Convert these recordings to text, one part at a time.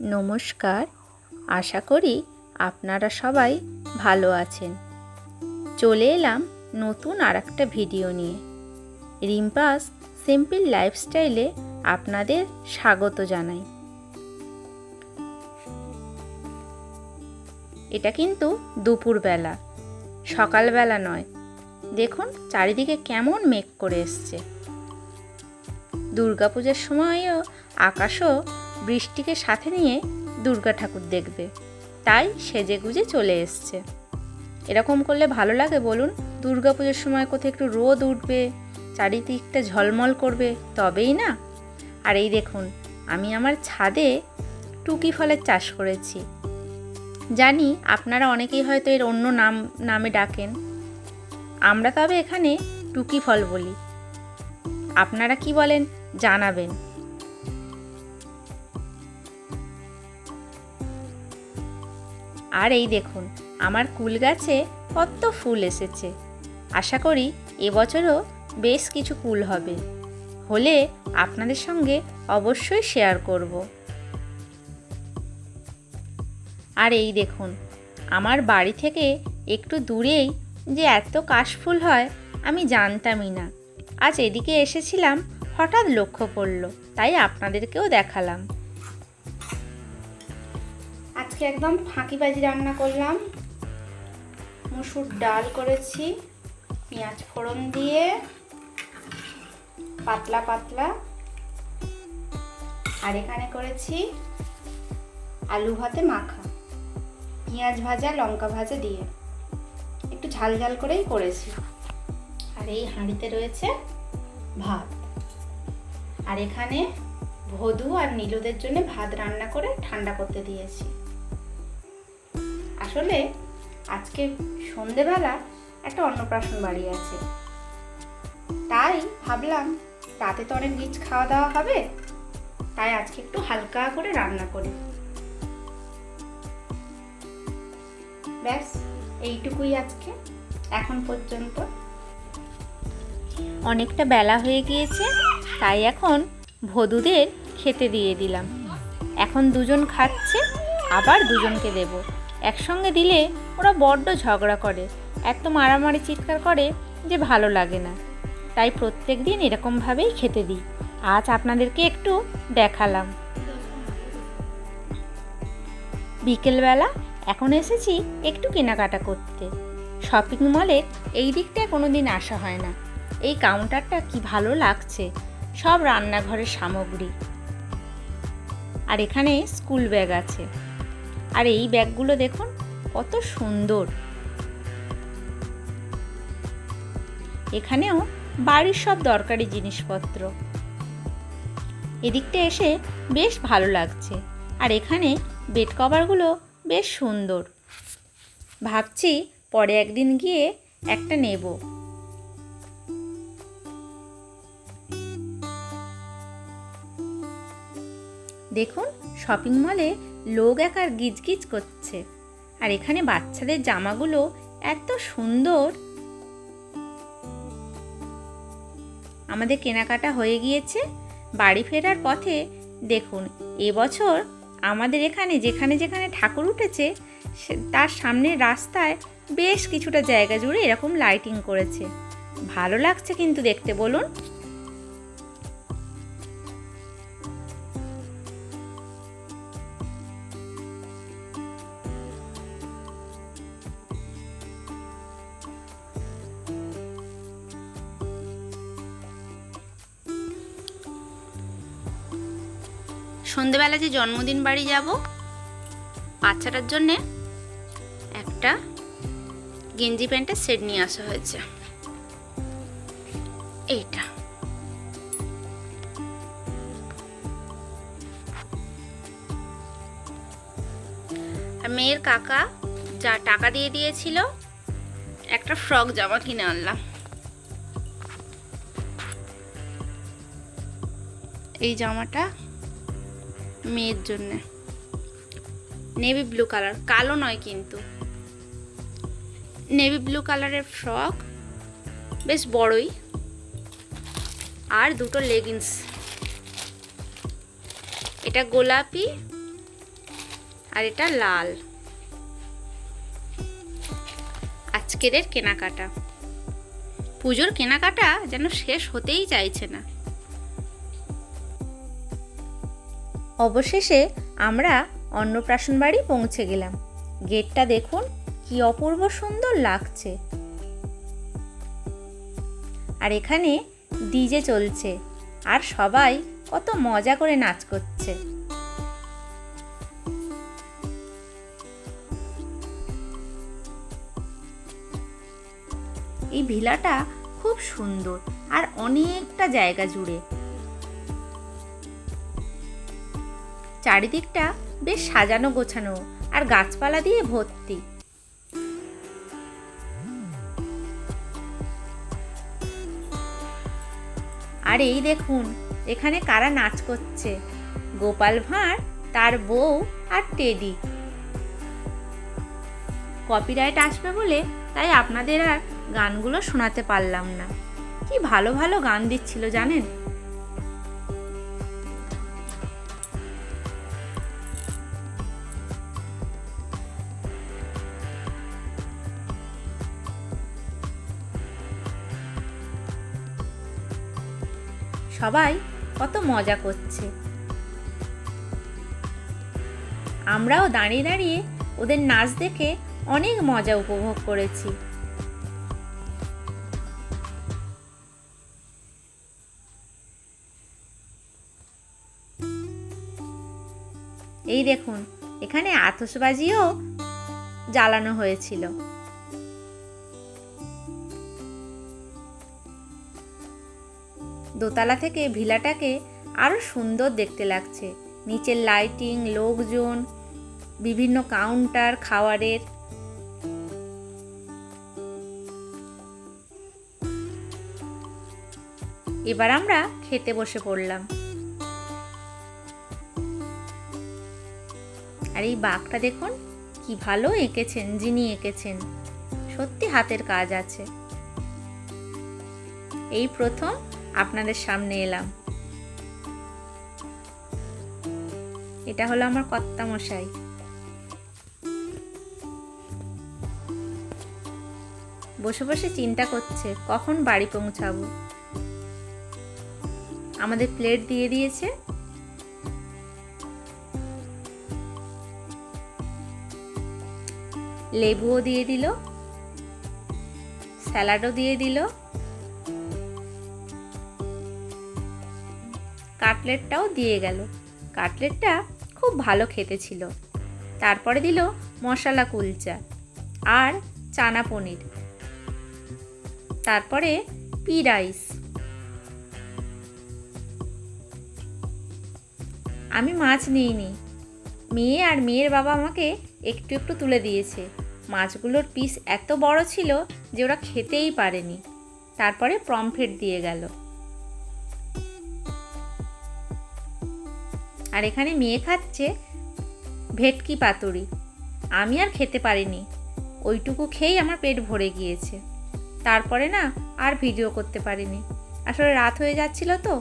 নমস্কার। আশা করি আপনারা সবাই ভালো আছেন। চলে এলাম নতুন আর একটা ভিডিও নিয়ে। রিম্পাস সিম্পল লাইফস্টাইলে আপনাদের স্বাগত জানাই। এটা কিন্তু দুপুরবেলা, সকালবেলা নয়। দেখুন, চারিদিকে কেমন মেঘ করে এসছে। দুর্গাপূজার সময়ও আকাশও বৃষ্টিকে সাথে নিয়ে দুর্গা ঠাকুর দেখবে। তাই সেজে গুজে চলে এসছে। এরকম করলে ভালো লাগে বলুন। দুর্গা পুজোর সময় কোথায় একটু রোদ উঠবে, চারিদিকটা ঝলমল করবে, তবেই না? আর এই দেখুন, আমি আমার ছাদে টুকি ফলের চাষ করেছি। জানি আপনারা অনেকেই হয়তো এর অন্য নাম, নামে ডাকেন। আমরা তবে এখানে টুকি ফল বলি। আপনারা কি বলেন, জানাবেন। আর এই দেখুন, আমার কুল গাছে কত ফুল এসেছে। আশা করি এবছরও বেশ কিছু কুল হবে। হলে আপনাদের সঙ্গে অবশ্যই শেয়ার করব। আর এই দেখুন, আমার বাড়ি থেকে একটু দূরেই যে এত কাশফুল হয়, আমি জানতামই না। আজ এদিকে এসেছিলাম, হঠাৎ লক্ষ্য পড়ল তাই আপনাদেরকেও দেখালাম। আজকে একদম ফাঁকিবাজি রান্না করলাম। মুসুর ডাল করেছি, পেঁয়াজ ফোড়ন দিয়ে, পাতলা পাতলা। আর এখানে করেছি আলু ভাতে মাখা, পেঁয়াজ ভাজা, লঙ্কা ভাজা দিয়ে। একটু ঝাল ঝাল করেই করেছি। আর এই হাঁড়িতে রয়েছে ভাত। আর এখানে ভদু আর নীলুদের জন্য ভাত রান্না করে ঠান্ডা করতে দিয়েছি। আসলে আজকে সন্ধেবেলা একটা অন্নপ্রাশন বাড়ি আছে। তাই ভাবলাম রাতে তো অনেক রিচ খাওয়া দাওয়া হবে, তাই আজকে একটু হালকা করে রান্না করি। ব্যাস, এইটুকুই আজকে, এখন পর্যন্ত। অনেকটা বেলা হয়ে গিয়েছে, তাই এখন ভদুদের খেতে দিয়ে দিলাম। এখন দুজন খাচ্ছে, আবার দুজনকে দেব। একসঙ্গে দিলে ওরা বড্ড ঝগড়া করে এত মারামারি চিৎকার করে যে ভালো লাগে না। তাই প্রত্যেক দিন এরকমভাবেই খেতে দিই। আজ আপনাদেরকে একটু দেখালাম। বিকেলবেলা এখন এসেছি একটু কেনাকাটা করতে। শপিং মলের এই দিকটায় কোনো দিন আসা হয় না। এই কাউন্টারটা কি ভালো লাগছে, সব রান্নাঘরের সামগ্রী। আর এখানে স্কুল ব্যাগ আছে। আর এই ব্যাগগুলো দেখুন, কত সুন্দর। এখানেও বাড়ির সব দরকারি জিনিসপত্র। এদিকটা এসে বেশ ভালো লাগছে, আর এখানে বেড কভারগুলো বেশ সুন্দর। ভাবছি পরে একদিন গিয়ে একটা নেব। দেখুন, শপিং মলে লোক একার গিজগিজ করছে। আর এখানে বাচ্চাদের জামাগুলো এত সুন্দর। আমাদের কেনাকাটা হয়ে গিয়েছে। বাড়ি ফেরার পথে দেখুন এবছর আমাদের এখানে যেখানে যেখানে ঠাকুর উঠেছে তার সামনের রাস্তায় বেশ কিছুটা জায়গা জুড়ে এরকম লাইটিং করেছে। ভালো লাগছে কিন্তু দেখতে, বলুন। সন্ধেবেলা যে জন্মদিন বাড়ি যাব, বাচ্চাটার জন্যে একটা গেঞ্জি প্যান্টের সেট নিয়ে আসা হয়েছে। এইটা। আর মেয়ের কাকা যা টাকা দিয়ে দিয়েছিল, একটা ফ্রক জামা কিনে আনলাম। এই জামাটা মেয়ের জন্যে। নেভি ব্লু কালার কালো নয় কিন্তু। নেভি ব্লু কালারের ফ্রক বেশ বড়ই। আর দুটো লেগিংস এটা গোলাপি আর এটা লাল। আজকের কেনাকাটা। পুজোর কেনাকাটা যেন শেষ হতেই চাইছে না। অবশেষে আমরা অন্নপ্রাশন বাড়ি পৌঁছে গেলাম। গেটটা দেখুন, কি অপূর্ব সুন্দর লাগছে। আর এখানে ডিজে চলছে, আর সবাই কত মজা করে নাচ করছে। এই ভিলাটা খুব সুন্দর আর অনেকটা জায়গা জুড়ে। চারিদিকটা বেশ সাজানো গোছানো আর গাছপালা দিয়ে ভর্তি। আর এই দেখুন, এখানে কারা নাচ করছে? গোপাল ভাঁড়, তার বউ আর টেডি। কপিরাইট আসবে বলে তাই আপনাদের আর গানগুলো শোনাতে পারলাম না। কি ভালো ভালো গান দিচ্ছিল জানেন? সবাই কত মজা করছে। আমরাও দাঁড়িয়ে দাঁড়িয়ে ওদের নাচ দেখে অনেক মজা উপভোগ করেছি। এই দেখুন, এখানে আতসবাজিও জ্বালানো হয়েছিল। দোতলা থেকে ভিলাটাকে আরও সুন্দর দেখতে লাগছে। নিচের লাইটিং লোকজন, বিভিন্ন কাউন্টার খাওয়ারের। এবার আমরা খেতে বসে পড়লাম। আর এই বাঘটা দেখুন, কি ভালো এঁকেছেন, যিনি এঁকেছেন। সত্যি হাতের কাজ আছে। এই প্রথম আপনাদের সামনে এলাম। এটা হলো আমার কর্তা মশাই বসে বসে চিন্তা করছে, কখন বাড়ি পৌঁছাবো? আমাদের প্লেট দিয়ে দিয়েছে। লেবুও দিয়ে দিল। স্যালাডও দিয়ে দিল। কাটলেটটাও দিয়ে গেল। কাটলেটটা খুব ভালো খেতে ছিল। তারপরে দিল মশলা কুলচা আর চানা পনির। তারপরে পি রাইস। আমি মাছ নিইনি। মেয়ে আর মেয়ের বাবা আমাকে একটু একটু তুলে দিয়েছে। মাছগুলোর পিস এত বড় ছিল যে ওরা খেতেই পারেনি। তারপরে প্রমফেট দিয়ে গেল। আর এখানে মেয়ে খাচ্ছে ভেটকি পাতুরি। আমি আর খেতে পারিনি। ওইটুকু খেয়েই আমার পেট ভরে গিয়েছে। তারপরে না আর ভিডিও করতে পারিনি। আসলে রাত হয়ে যাচ্ছিল তো।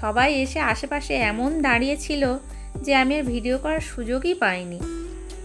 সবাই এসে আশেপাশে এমন দাঁড়িয়েছিল যে আমি আর ভিডিও করার সুযোগই পাইনি।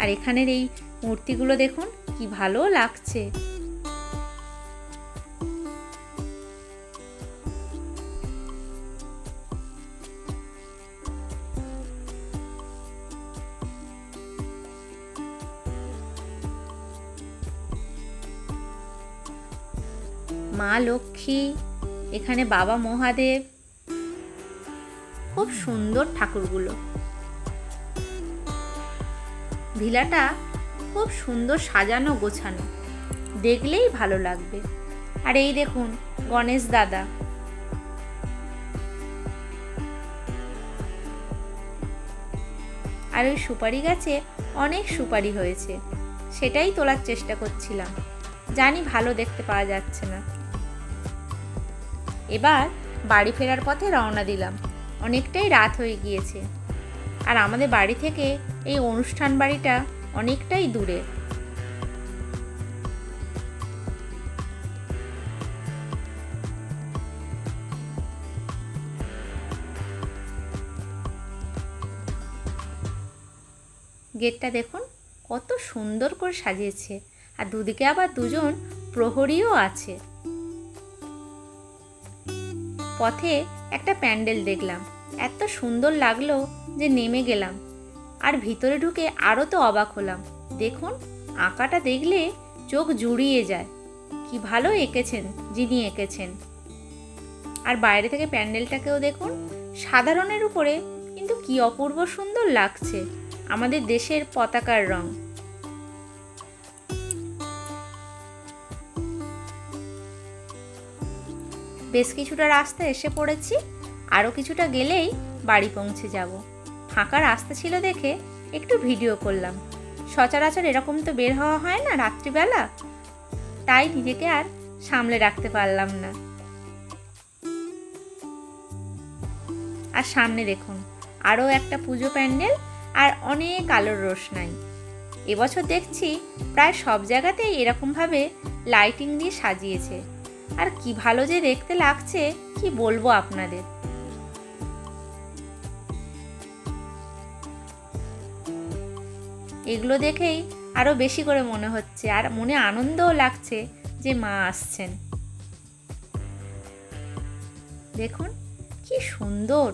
আর এখানের এই মূর্তিগুলো দেখুন, কি ভালো লাগছে। মা লক্ষ্মী, এখানে বাবা মহাদেব, খুব সুন্দর ঠাকুরগুলো। ভিলাটা খুব সুন্দর সাজানো গোছানো, দেখলেই ভালো লাগবে। আর এই দেখুন, গণেশ দাদা। আর ওই সুপারি গাছে অনেক সুপারি হয়েছে, সেটাই তোলার চেষ্টা করছিলাম। জানি ভালো দেখতে পাওয়া যাচ্ছে না। এবার বাড়ি ফেরার পথে রওনা দিলাম। অনেকটাই রাত হয়ে গিয়েছে। আর আমাদের বাড়ি থেকে এই অনুষ্ঠান বাড়িটা অনেকটাই দূরে। গেটটা দেখুন, কত সুন্দর করে সাজিয়েছে। আর দুদিকে আবার দুজন প্রহরীও আছে। পথে একটা প্যান্ডেল দেখলাম। এত সুন্দর লাগল যে নেমে গেলাম। আর ভিতরে ঢুকে আরও তো অবাক হলাম। দেখুন, আঁকাটা দেখলে চোখ জুড়িয়ে যায়। কি ভালো এঁকেছেন, যিনি এঁকেছেন। আর বাইরে থেকে প্যান্ডেলটাকেও দেখুন, সাধারণের উপরে কিন্তু কি অপূর্ব সুন্দর লাগছে। আমাদের দেশের পতাকার রং। বেশ কিছুটা রাস্তা এসে পড়েছি। আরও কিছুটা গেলেই বাড়ি পৌঁছে যাব। ফাঁকা রাস্তা ছিল দেখে একটু ভিডিও করলাম। সচরাচর এরকম তো বের হওয়া হয় না রাত্রিবেলা। তাই নিজেকে আর সামলে রাখতে পারলাম না। আর সামনে দেখুন আরও একটা পুজো প্যান্ডেল আর অনেক আলোর রোশনাই। এবছর দেখছি প্রায় সব জায়গাতেই এরকমভাবে লাইটিং দিয়ে সাজিয়েছে। আর কি ভালো যে দেখতে লাগছে, কি বলব আপনাদের? এগুলো দেখেই আরও বেশি করে মনে হচ্ছে, আর মনে আনন্দও লাগছে যে মা আসছেন। দেখুন, কি সুন্দর!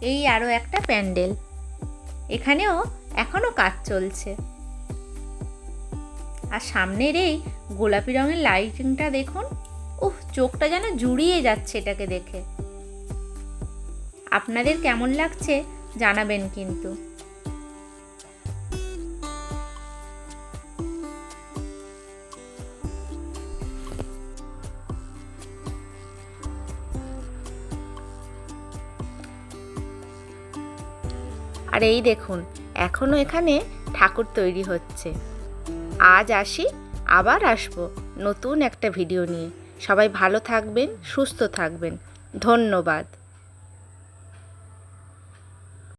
এই আরও একটা প্যান্ডেল। এখানেও এখনও কাজ চলছে। আর সামনের এই গোলাপি রঙের লাইটিংটা দেখুন উহ চোখটা যেন জুড়িয়ে যাচ্ছে এটাকে দেখে। আপনাদের কেমন লাগছে জানাবেন কিন্তু। আর এই দেখুন এখনও এখানে ঠাকুর তৈরি হচ্ছে। আজ আসি, আবার আসব নতুন একটা ভিডিও নিয়ে। সবাই ভালো থাকবেন, সুস্থ থাকবেন। ধন্যবাদ।